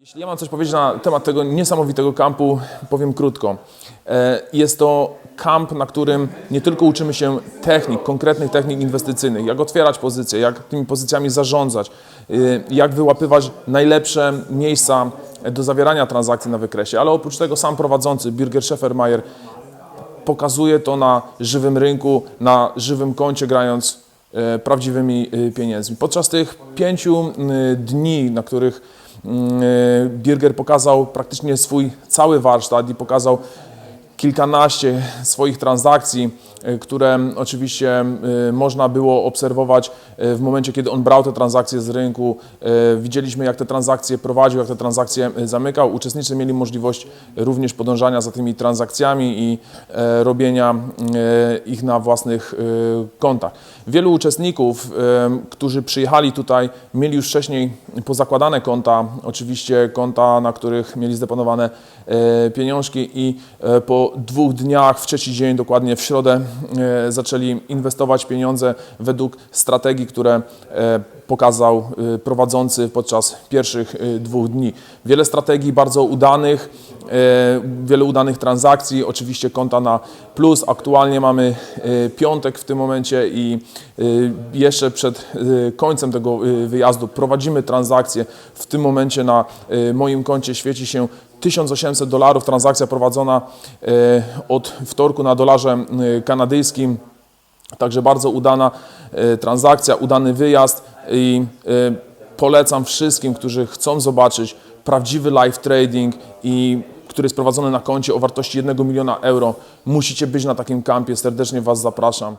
Jeśli ja mam coś powiedzieć na temat tego niesamowitego kampu, powiem krótko. E, Jest to kamp, na którym nie tylko uczymy się technik, konkretnych technik inwestycyjnych, jak otwierać pozycje, jak tymi pozycjami zarządzać, y, jak wyłapywać najlepsze miejsca do zawierania transakcji na wykresie, ale oprócz tego sam prowadzący Birger Scheffermayer pokazuje to na żywym rynku, na żywym koncie, grając e, prawdziwymi e, pieniędzmi. Podczas tych pięciu e, dni, na których mm, e, Birger pokazał praktycznie swój cały warsztat i pokazał kilkanaście swoich transakcji, e, które oczywiście e, można było obserwować e, w momencie, kiedy on brał te transakcje z rynku. Widzieliśmy, jak te transakcje prowadził, jak te transakcje zamykał. Uczestnicy mieli możliwość również podążania za tymi transakcjami i robienia ich na własnych kontach. Wielu uczestników, którzy przyjechali tutaj, mieli już wcześniej pozakładane konta, oczywiście konta, na których mieli zdeponowane pieniążki i e, po dwóch dniach, w trzeci dzień, dokładnie w środę, e, zaczęli inwestować pieniądze według strategii, które e, pokazał e, prowadzący podczas pierwszych dwóch dni. Wiele strategii bardzo udanych, wiele udanych transakcji, oczywiście konta na plus. Aktualnie mamy e, piątek w tym momencie i e, jeszcze przed e, końcem tego e, wyjazdu prowadzimy transakcje. W tym momencie na e, moim koncie świeci się 1800 dolarów, transakcja prowadzona e, od wtorku na dolarze e, kanadyjskim. Także bardzo udana e, transakcja, udany wyjazd i e, polecam wszystkim, którzy chcą zobaczyć prawdziwy live trading i który jest prowadzony na koncie o wartości 1 miliona euro. Musicie być na takim kampie, serdecznie Was zapraszam.